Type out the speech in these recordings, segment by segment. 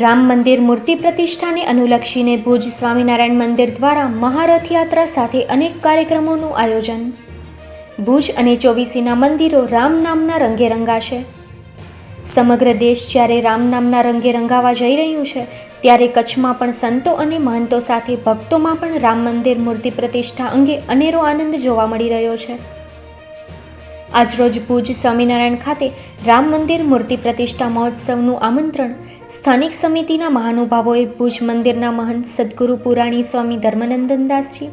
રામ મંદિર મૂર્તિ પ્રતિષ્ઠાને અનુલક્ષીને ભુજ સ્વામિનારાયણ મંદિર દ્વારા મહારથયાત્રા સાથે અનેક કાર્યક્રમોનું આયોજન. ભુજ અને ચોવીસીના મંદિરો રામ નામના રંગે રંગાશે. સમગ્ર દેશ જ્યારે રામ નામના રંગે રંગાવા જઈ રહ્યું છે, ત્યારે કચ્છમાં પણ સંતો અને મહંતો સાથે ભક્તોમાં પણ રામ મંદિર મૂર્તિ પ્રતિષ્ઠા અંગે અનેરો આનંદ જોવા મળી રહ્યો છે. આજરોજ ભુજ સ્વામિનારાયણ ખાતે રામ મંદિર મૂર્તિ પ્રતિષ્ઠા મહોત્સવનું આમંત્રણ. સ્થાનિક સમિતિના મહાનુભાવોએ ભુજ મંદિરના મહંત સદગુરુ પુરાણી સ્વામી ધર્મનંદનદાસજી,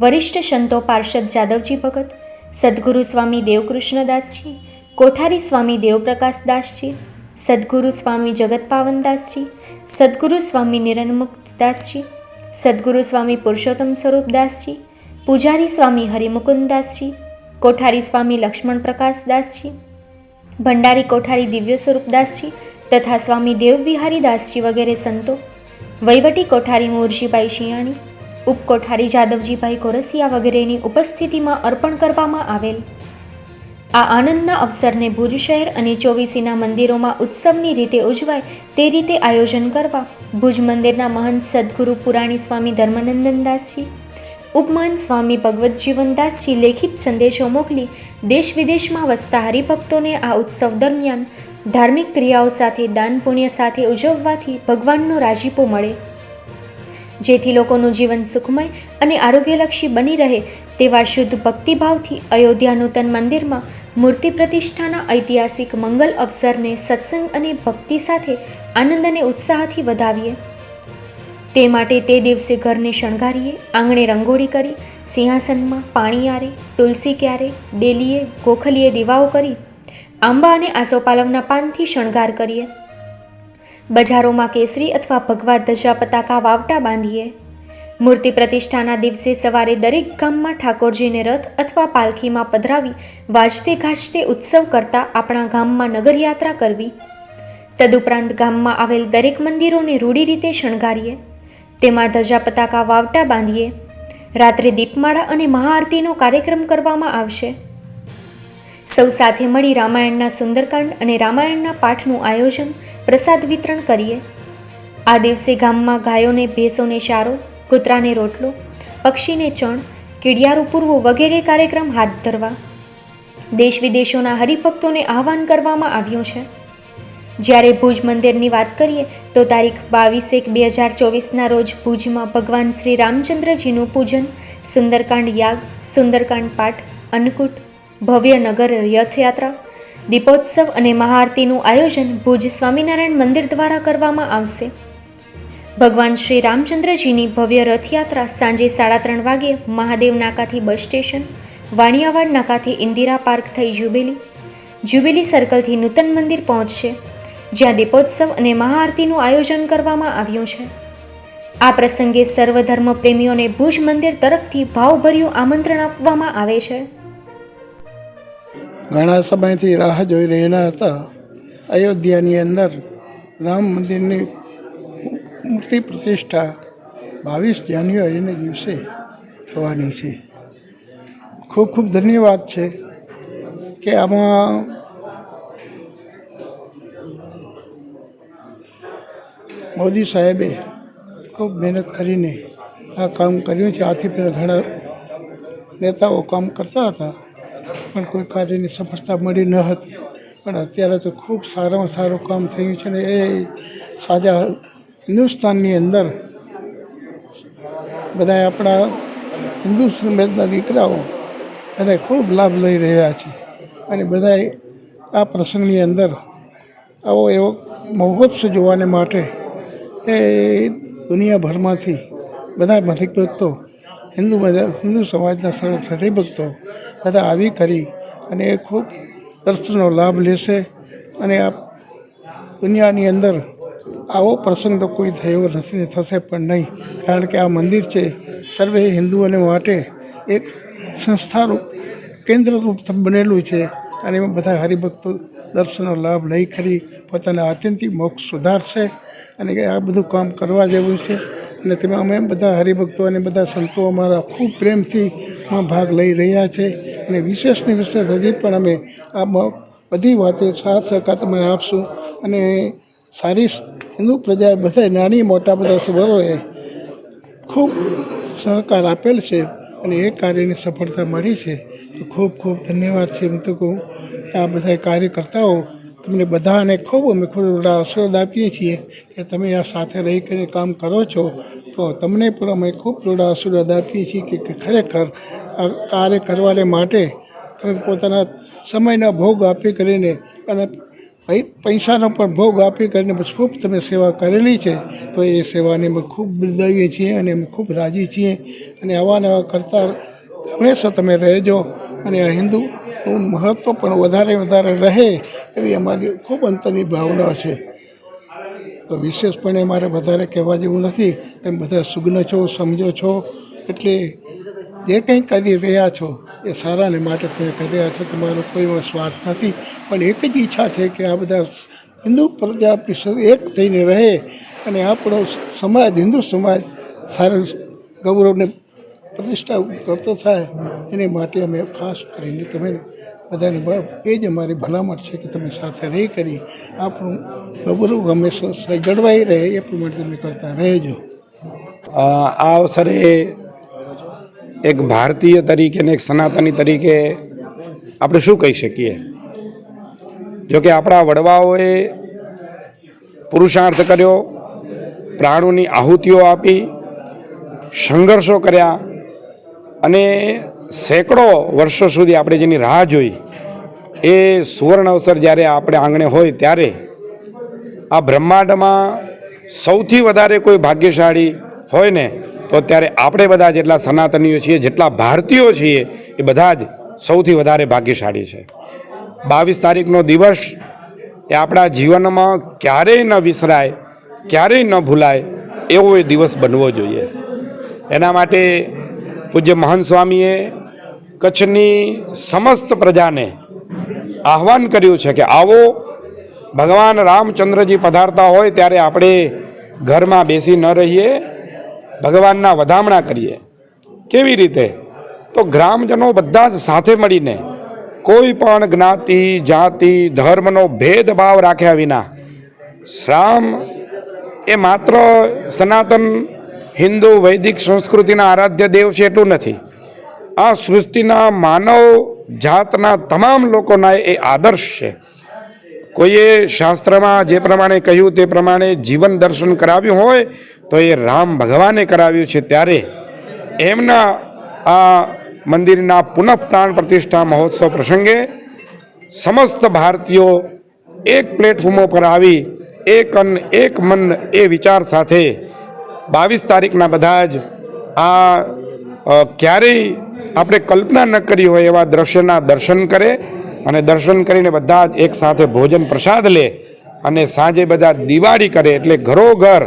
વરિષ્ઠ સંતો પાર્ષદ જાદવજી ભગત, સદગુરુ સ્વામી દેવકૃષ્ણદાસજી, કોઠારી સ્વામી દેવપ્રકાશદાસજી, સદગુરુ સ્વામી જગતપાવનદાસજી, સદગુરુ સ્વામી નિરનમુક્તદાસજી સદગુરુ સ્વામી પુરુષોત્તમ સ્વરૂપદાસજી, પૂજારી સ્વામી હરિમુકુંદાસજી કોઠારી સ્વામી લક્ષ્મણ પ્રકાશદાસજી ભંડારી કોઠારી દિવ્ય સ્વરૂપદાસજી તથા સ્વામી દેવવિહારીદાસજી વગેરે સંતો, વહીવટી કોઠારી મોરજીભાઈ શિયાણી ઉપકોઠારી જાદવજીભાઈ કોરસિયા વગેરેની ઉપસ્થિતિમાં અર્પણ કરવામાં આવેલ. આ આનંદના અવસરને ભુજ શહેર અને ચોવીસીના મંદિરોમાં ઉત્સવની રીતે ઉજવાય તે રીતે આયોજન કરવા ભુજ મંદિરના મહંત સદગુરુ પુરાણી સ્વામી ધર્મનંદનદાસજી ઉપમહંત સ્વામી ભગવત જીવનદાસજી લેખિત સંદેશો મોકલી દેશ વિદેશમાં વસતા હરિભક્તોને આ ઉત્સવ દરમિયાન ધાર્મિક ક્રિયાઓ સાથે દાન પુણ્ય સાથે ઉજવવાથી ભગવાનનો રાજીપો મળે. જેથી લોકોનું જીવન સુખમય અને આરોગ્યલક્ષી બની રહે તેવા શુદ્ધ ભક્તિભાવથી અયોધ્યા નૂતન મંદિરમાં મૂર્તિ પ્રતિષ્ઠાના ઐતિહાસિક મંગલ અવસરને સત્સંગ અને ભક્તિ સાથે આનંદ અને ઉત્સાહથી વધાવીએ. તે માટે તે દિવસે ઘરને શણગારીએ, આંગણે રંગોળી કરી, સિંહાસનમાં પાણી આરે, તુલસી ક્યારે, ડેલીએ, ગોખલીએ દીવાઓ કરી, આંબા અને આસોપાલવના પાનથી શણગાર કરીએ. બજારોમાં કેસરી અથવા ભગવા ધજા પતાકા વાવટા બાંધીએ. મૂર્તિ પ્રતિષ્ઠાના દિવસે સવારે દરેક ગામમાં ઠાકોરજીને રથ અથવા પાલખીમાં પધરાવી, વાજતે ગાજતે ઉત્સવ કરતા આપણા ગામમાં નગરયાત્રા કરવી. તદુપરાંત ગામમાં આવેલ દરેક મંદિરોને રૂઢી રીતે શણગારીએ. તેમાં ધજા પતાકા વાવટા બાંધીએ. રાત્રે દીપમાળા અને મહાઆરતીનો કાર્યક્રમ કરવામાં આવશે. સૌ સાથે મળી રામાયણના સુંદરકાંડ અને રામાયણના પાઠનું આયોજન, પ્રસાદ વિતરણ કરીએ. આ દિવસે ગામમાં ગાયોને ભેંસોને ચારો, કૂતરાને રોટલો, પક્ષીને ચણ, કીડિયારું પૂરવું વગેરે કાર્યક્રમ હાથ ધરવા. દેશ વિદેશોના હરિભક્તોને આહવાન કરવામાં આવ્યું છે. જ્યારે ભુજ મંદિરની વાત કરીએ, તો તારીખ બાવીસ એક બે હજાર ચોવીસના રોજ ભુજમાં ભગવાન શ્રી રામચંદ્રજીનું પૂજન, સુંદરકાંડ યાગ, સુંદરકાંડ પાઠ, અન્નકૂટ, ભવ્ય નગર રથયાત્રા, દીપોત્સવ અને મહાઆરતીનું આયોજન ભુજ સ્વામિનારાયણ મંદિર દ્વારા કરવામાં આવશે. ભગવાન શ્રી રામચંદ્રજીની ભવ્ય રથયાત્રા સાંજે સાડા ત્રણ વાગે મહાદેવ નાકાથી બસ સ્ટેશન, વાણિયાવાડ નાકાથી ઇન્દિરા પાર્ક થઈ જુબેલી. જુબેલી સર્કલથી નૂતન મંદિર પહોંચશે. જ્યાં દીપોત્સવ અને મહાઆરતીનું આયોજન કરવામાં આવ્યું છે. આ પ્રસંગે સર્વધર્મ પ્રેમીઓને ભુજ મંદિર તરફથી ભાવભર્યું આમંત્રણ આપવામાં આવે છે. ઘણા સમયથી રાહ જોઈ રહેલા હતા. અયોધ્યાની અંદર રામ મંદિરની મૂર્તિ પ્રતિષ્ઠા બાવીસ જાન્યુઆરીના દિવસે થવાની છે. ખૂબ ખૂબ ધન્યવાદ છે કે આમાં મોદી સાહેબે ખૂબ મહેનત કરીને આ કામ કર્યું છે. આથી પહેલાં ઘણા નેતાઓ કામ કરતા હતા, પણ કોઈ કાર્યની સફળતા મળી ન હતી. પણ અત્યારે તો ખૂબ સારામાં સારું કામ થયું છે ને એ સાજા હિન્દુસ્તાનની અંદર બધા આપણા હિન્દુ સમાજના દીકરાઓ બધા ખૂબ લાભ લઈ રહ્યા છે. અને બધાએ આ પ્રસંગની અંદર આવો એવો મહોત્સવ જોવાને માટે એ દુનિયાભરમાંથી બધા હરિભક્તો હિન્દુ બધા, હિન્દુ સમાજના સર્વ હરિભક્તો બધા આવી કરી અને એ ખૂબ દર્શનનો લાભ લેશે અને આ દુનિયાની અંદર આવો પ્રસંગ તો કોઈ થયો નથી થશે પણ નહીં. કારણ કે આ મંદિર છે સર્વે હિન્દુઓને માટે એક સંસ્થારૂપ, કેન્દ્રરૂપ બનેલું છે અને એમાં બધા હરિભક્તો દર્શનનો લાભ લઈ કરી પોતાના આત્યંતિક મોક્ષ સુધારશે અને આ બધું કામ કરવા જેવું છે. અને તેમાં અમે બધા હરિભક્તો અને બધા સંતો અમારા ખૂબ પ્રેમથી ભાગ લઈ રહ્યા છે. અને વિશેષની વિશેષ હજી પણ અમે આ બધી વાતે સાથ સહકાર તમે આપશું. અને સારી હિન્દુ પ્રજા, બધા નાની મોટા બધા સભરોએ ખૂબ સહકાર આપેલ છે. અને એ કાર્યની સફળતા મળી છે. તો ખૂબ ખૂબ ધન્યવાદ છે હું તો કહું કે આ બધા કાર્યકર્તાઓ તમને બધાને ખૂબ અમે ખૂબ આશીર્વાદ આપીએ છીએ કે તમે આ સાથે રહી કરીને કામ કરો છો. તો તમને પણ અમે ખૂબ થોડા આશીર્વાદ આપીએ છીએ કે, ખરેખર આ કાર્ય કરવાને માટે તમે પોતાના સમયના ભોગ આપી કરીને અને પૈસાનો પણ ભોગ આપી કરીને ખૂબ તમે સેવા કરેલી છે, તો એ સેવાને અમે ખૂબ બિરદાવીએ છીએ અને અમે ખૂબ રાજી છીએ. અને આવા નવા કરતાં હંમેશા તમે રહેજો. અને આ હિન્દુ મહત્ત્વ પણ વધારે વધારે રહે એવી અમારી ખૂબ અંતરની ભાવના છે. તો વિશેષપણે મારે વધારે કહેવા જેવું નથી. તમે બધા સુગ્ન છો, સમજો છો. એટલે જે કંઈ કરી રહ્યા છો, એ સારાને માટે તમે કરી રહ્યા છો. તમારો કોઈ સ્વાર્થ નથી. પણ એક જ ઈચ્છા છે કે આ બધા હિન્દુ પ્રજા એક થઈને રહે અને આપણો સમાજ, હિન્દુ સમાજ સારા ગૌરવને પ્રતિષ્ઠા કરતો થાય, એને માટે અમે ખાસ કરીને તમે બધાને એ જ અમારી ભલામણ છે કે તમે સાથે રહી કરી આપણું ગૌરવ હંમેશા જળવાઈ રહે, એ પ્રમાણે તમે કરતા રહેજો. આ અવસરે એક ભારતીય તરીકે ને એક સનાતની તરીકે આપણે શું કહી શકીએ? જોકે આપણા વડવાઓએ પુરુષાર્થ કર્યો, પ્રાણોની આહુતિઓ આપી, સંઘર્ષો કર્યા અને સેંકડો વર્ષો સુધી આપણે જેની રાહ જોઈ, એ સુવર્ણ અવસર જ્યારે આપણે આંગણે હોય ત્યારે આ બ્રહ્માંડમાં સૌથી વધારે કોઈ ભાગ્યશાળી હોય ને તો અત્યારે આપણે બધા જેટલા સનાતનીઓ છીએ, જેટલા ભારતીયો છીએ, એ બધા જ સૌથી વધારે ભાગ્યશાળી છે. બાવીસ તારીખનો દિવસ એ આપણા જીવનમાં ક્યારેય ન વિસરાય, ક્યારેય ન ભૂલાય, એવો એ દિવસ બનવો જોઈએ. એના માટે પૂજ્ય મહંત સ્વામીએ કચ્છની સમસ્ત પ્રજાને આહવાન કર્યું છે કે આવો ભગવાન રામચંદ્રજી પધારતા હોય ત્યારે આપણે ઘરમાં બેસી ન રહીએ ભગવાનના વધામણા કરીએ. કેવી રીતે? તો ગ્રામજનો બધા જ સાથે મળીને કોઈ પણ જ્ઞાતિ, જાતિ, ધર્મનો ભેદભાવ રાખ્યા વિના શ્રામ એ માત્ર સનાતન હિન્દુ વૈદિક સંસ્કૃતિના આરાધ્ય દેવ છે એટલું નથી. આ સૃષ્ટિના માનવ જાતના તમામ લોકોના એ આદર્શ છે. કોઈએ શાસ્ત્રમાં જે પ્રમાણે કહ્યું તે પ્રમાણે જીવન દર્શન કરાવ્યું હોય તો એ રામ ભગવાને કરાવ્યું છે ત્યારે એમના આ મંદિરના પુનઃ પ્રાણ પ્રતિષ્ઠા મહોત્સવ પ્રસંગે સમસ્ત ભારતીયો એક પ્લેટફોર્મ પર આવી એક અન એક મન એ વિચાર સાથે બાવીસ તારીખના બધા જ આ ક્યારેય આપણે કલ્પના ન કરી હોય એવા દ્રશ્યના દર્શન કરે અને દર્શન કરીને બધા જ એક સાથે ભોજન પ્રસાદ લે અને સાંજે બધા દિવાળી કરે એટલે ઘરોઘર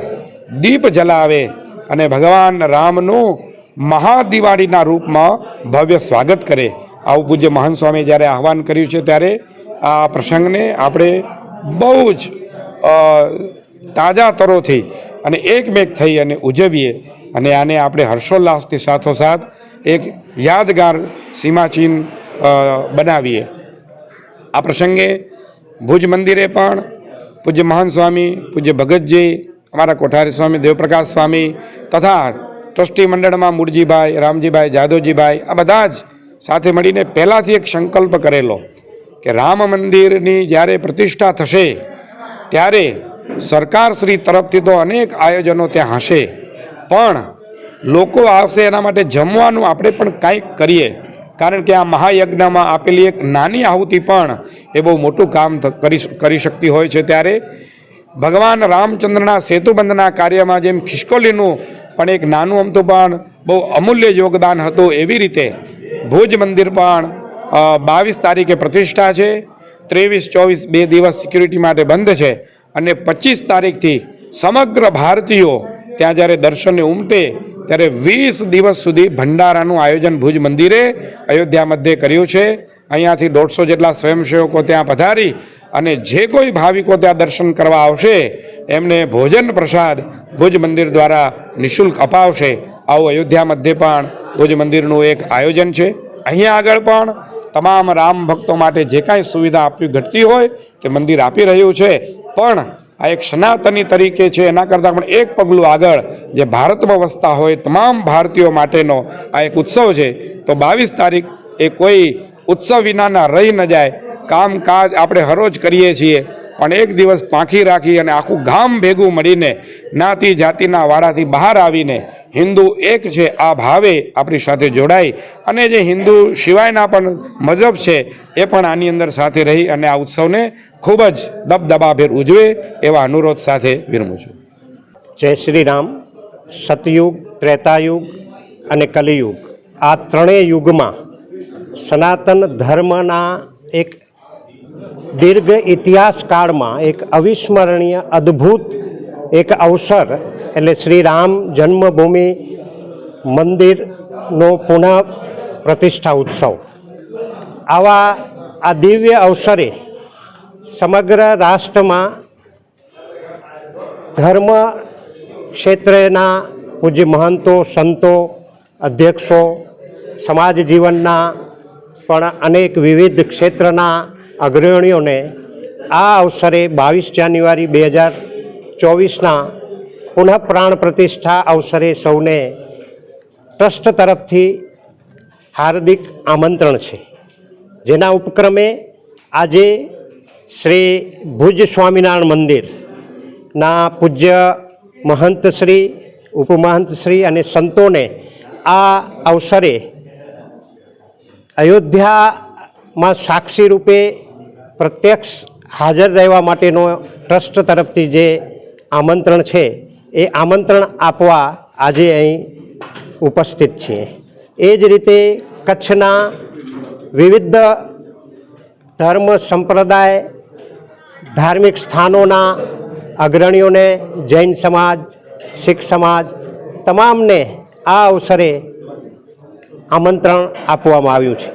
દીપ જલાવે અને ભગવાન રામનું મહાદિવાળીના રૂપમાં ભવ્ય સ્વાગત કરે. આવું પૂજ્ય મહાન સ્વામી જ્યારે આહવાન કર્યું છે ત્યારે આ પ્રસંગને આપણે બહુ જ તાજા તરોથી અને એકમેક થઈ અને ઉજવીએ. અને આને આપણે હર્ષોલ્લાસની સાથોસાથ એક યાદગાર સીમાચિહ્ન બનાવીએ. આ પ્રસંગે ભુજ મંદિરે પણ પૂજ્ય મહાન સ્વામી, પૂજ્ય ભગતજી અમારા કોઠારી સ્વામી, દેવપ્રકાશ સ્વામી તથા ટ્રસ્ટી મંડળમાં મૂળજીભાઈ રામજીભાઈ, જાદવજીભાઈ, આ બધા જ સાથે મળીને પહેલાંથી એક સંકલ્પ કરેલો કે રામ મંદિરની જ્યારે પ્રતિષ્ઠા થશે, ત્યારે સરકાર શ્રી તરફથી તો અનેક આયોજનો ત્યાં હશે. પણ લોકો આવશે એના માટે જમવાનું આપણે પણ કાંઈક કરીએ. કારણ કે આ મહાયજ્ઞમાં આપેલી એક નાની આહુતિ પણ એ બહુ મોટું કામ કરી શકતી હોય છે ત્યારે. ભગવાન રામચંદ્રના સેતુબંધના કાર્યમાં જેમ ખિસકોલીનું પણ એક નાનું અમતું પણ બહુ અમૂલ્ય યોગદાન હતું એવી રીતે ભુજ મંદિર પણ બાવીસ તારીખે પ્રતિષ્ઠા છે, ત્રેવીસ, ચોવીસ બે દિવસ સિક્યુરિટી માટે બંધ છે અને પચીસ તારીખથી સમગ્ર ભારતીયો ત્યાં જ્યારે દર્શને ઉમટે ત્યારે વીસ દિવસ સુધી ભંડારાનું આયોજન ભુજ મંદિરે અયોધ્યા મધ્યે કર્યું છે. અહીંયાથી દોઢસો જેટલા સ્વયંસેવકો ત્યાં પધારી અને જે કોઈ ભાવિકો ત્યાં દર્શન કરવા આવશે, એમને ભોજન પ્રસાદ ભુજ મંદિર દ્વારા નિઃશુલ્ક અપાવશે. આવું અયોધ્યા મધ્યે પણ ભુજ મંદિરનું એક આયોજન છે. અહીંયા આગળ પણ તમામ રામ ભક્તો માટે જે કાંઈ સુવિધા આપવી ઘટતી હોય તે મંદિર આપી રહ્યું છે. પણ આ એક સનાતની તરીકે છે, એના કરતાં પણ એક પગલું આગળ જે ભારતમાં વસતા હોય તમામ ભારતીયો માટેનો આ એક ઉત્સવ છે. તો બાવીસ તારીખ એ કોઈ ઉત્સવ વિનાના રહી ન જાય. કામકાજ આપણે હરોજ કરીએ છીએ, પણ એક દિવસ પાંખી રાખી અને આખું ગામ ભેગું મળીને જ્ઞાતિ જાતિના વાડાથી બહાર આવીને હિન્દુ એક છે, આ ભાવે આપણી સાથે જોડાય અને જે હિન્દુ સિવાયના પણ મજહબ છે, એ પણ આની અંદર સાથે રહી અને આ ઉત્સવને ખૂબ જ દબદબાભેર ઉજવે એવા અનુરોધ સાથે વિરમું છું. જય શ્રી રામ સતયુગ, ત્રેતાયુગ અને કલિયુગ આ ત્રણેય યુગમાં સનાતન ધર્મના એક દીર્ઘ ઇતિહાસકાળમાં એક અવિસ્મરણીય અદ્ભુત એક અવસર એટલે શ્રી રામ જન્મભૂમિ મંદિરનો પુનઃ પ્રતિષ્ઠા ઉત્સવ. આવા આ દિવ્ય અવસરે સમગ્ર રાષ્ટ્રમાં ધર્મ ક્ષેત્રના પૂજ્ય મહંતો, સંતો, અધ્યક્ષો, સમાજ જીવનના પણ અનેક વિવિધ ક્ષેત્રના અગ્રણીઓને આ અવસરે બાવીસ જાન્યુઆરી બે હજાર ચોવીસના પુનઃ પ્રાણ પ્રતિષ્ઠા અવસરે સૌને ટ્રસ્ટ તરફથી હાર્દિક આમંત્રણ છે. જેના ઉપક્રમે આજે શ્રી ભુજ સ્વામિનારાયણ મંદિરના પૂજ્ય મહંત શ્રી, ઉપમહંત શ્રી અને સંતોને આ અવસરે અયોધ્યામાં સાક્ષી રૂપે પ્રત્યક્ષ હાજર રહેવા માટેનો ટ્રસ્ટ તરફથી જે આમંત્રણ છે, એ આમંત્રણ આપવા આજે અહીં ઉપસ્થિત છીએ. એ જ રીતે કચ્છના વિવિધ ધર્મ સંપ્રદાય, ધાર્મિક સ્થાનોના અગ્રણીઓને જૈન સમાજ, શીખ સમાજ, તમામને આ અવસરે આમંત્રણ આપવામાં આવ્યું છે.